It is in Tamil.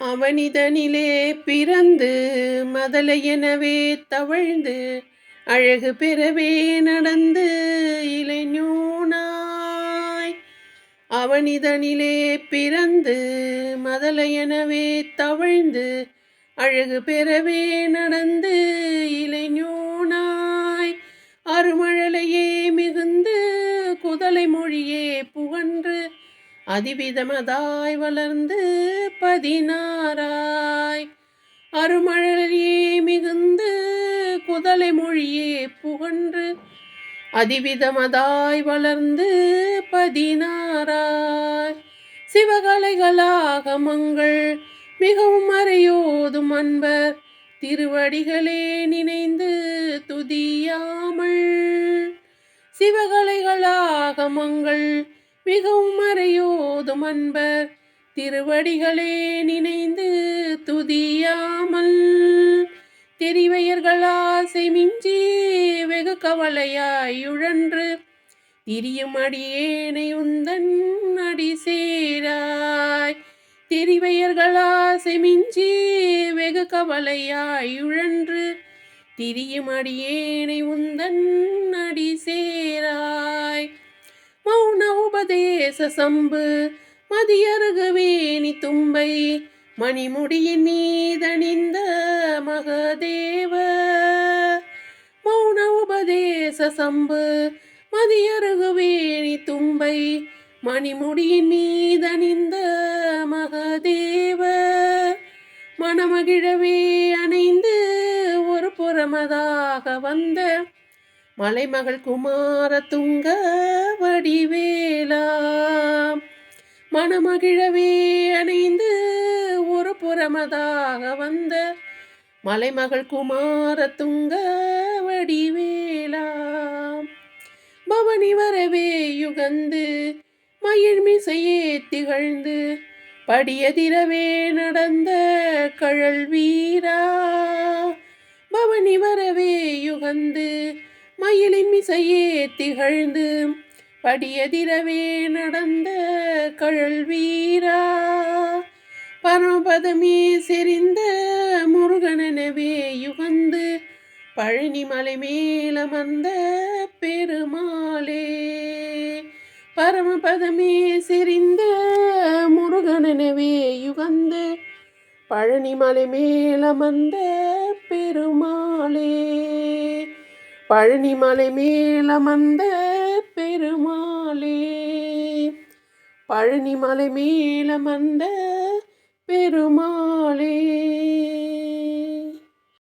அவனிதனிலே பிறந்து மதலையெனவே தவழ்ந்து அழகு பெறவே நடந்து இளைஞனாய். அவனிதனிலே பிறந்து மதலையெனவே தவழ்ந்து அழகு பெறவே நடந்து இளைஞனாய். அருமழலையே அதிவிதமதாய் வளர்ந்து பதினாராய் அருமழலையே மிகுந்து குதலை மொழியே புகன்று அதிவிதமதாய் வளர்ந்து பதினாராய் சிவகலைகளாக மங்கள் மிகவும் அறையோதும் அன்பர் திருவடிகளே நினைந்து துதியாமல். சிவகலைகளாக மங்கள் மிகவும் மறையோதும் அன்பர் திருவடிகளே நினைந்து துதியாமல். தெரிவையர்கள் ஆசை மிஞ்சி வெகு கவலையாயுழன்று திரியும் அடியேனை உந்தன் அடி சேராய். தெரிவையர்கள் ஆசை மிஞ்சி வெகு கவலையாயுழன்று திரியும் அடியேனை உந்தன் அடி சேர் சம்பு மதியருகவேணி தும்பை மணிமுடியின் மீதணிந்த மகதேவ. மௌன உபதேச சம்பு மதியருகவேணி தும்பை மணிமுடியின் மீதணிந்த மகதேவ. மணமகிழவே அணைந்து ஒரு புறமதாக வந்த மலைமகள் குமார துங்க வடிவே. மகிழவே அணைந்து ஒரு புறமதாக வந்த மலைமகள் குமார துங்க வடிவேலா பவனி வரவே யுகந்து மயிழ்மிசையே திகழ்ந்து படியதிரவே நடந்த கழல் வீரா. பவனி வரவே யுகந்து மயிலின் மிசையே திகழ்ந்து படியதிரவே நடந்த கழல் வீரா பரமபதமே செறிந்த முருகனவே யுகந்து பழனி மலை மேலமர்ந்த பெருமாளே. பரமபதமே செறிந்த முருகனவே யுகந்து பழனி மலை மேலமர்ந்த பெருமாளே. பழனி மலை மேலமர்ந்த பெருமாளே. பழனிமலை மேல வந்த பெருமாளே.